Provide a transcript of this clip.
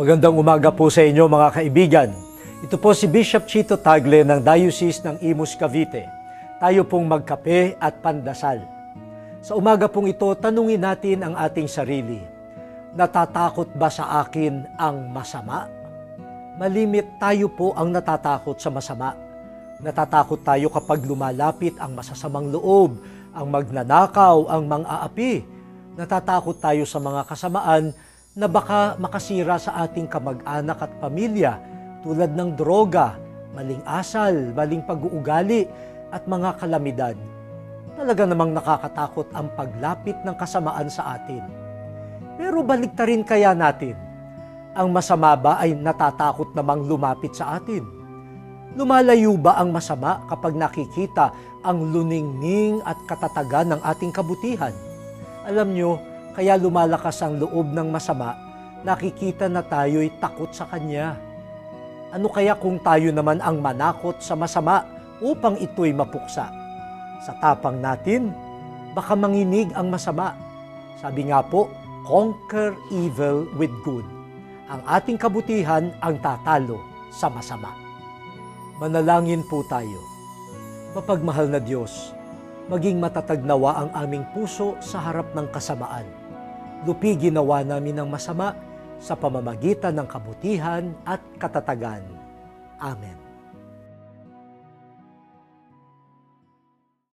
Magandang umaga po sa inyo mga kaibigan. Ito po si Bishop Chito Tagle ng Diocese ng Imus Cavite. Tayo pong magkape at pandasal. Sa umaga pong ito, tanungin natin ang ating sarili. Natatakot ba sa akin ang masama? Malimit tayo po ang natatakot sa masama. Natatakot tayo kapag lumalapit ang masasamang loob, ang magnanakaw, ang mang-aapi. Natatakot tayo sa mga kasamaan na baka makasira sa ating kamag-anak at pamilya tulad ng droga, maling asal, maling pag-uugali at mga kalamidad. Talaga namang nakakatakot ang paglapit ng kasamaan sa atin. Pero baliktarin kaya natin, ang masama ba ay natatakot namang lumapit sa atin? Lumalayo ba ang masama kapag nakikita ang luningning at katatagan ng ating kabutihan? Alam nyo, kaya lumalakas ang loob ng masama, nakikita na tayo'y takot sa Kanya. Ano kaya kung tayo naman ang manakot sa masama upang ito'y mapuksa? Sa tapang natin, baka manginig ang masama. Sabi nga po, conquer evil with good. Ang ating kabutihan ang tatalo sa masama. Manalangin po tayo. Mapagmahal na Diyos, maging matatag nawa ang aming puso sa harap ng kasamaan. Lupigin nawa namin ang masama sa pamamagitan ng kabutihan at katatagan. Amen.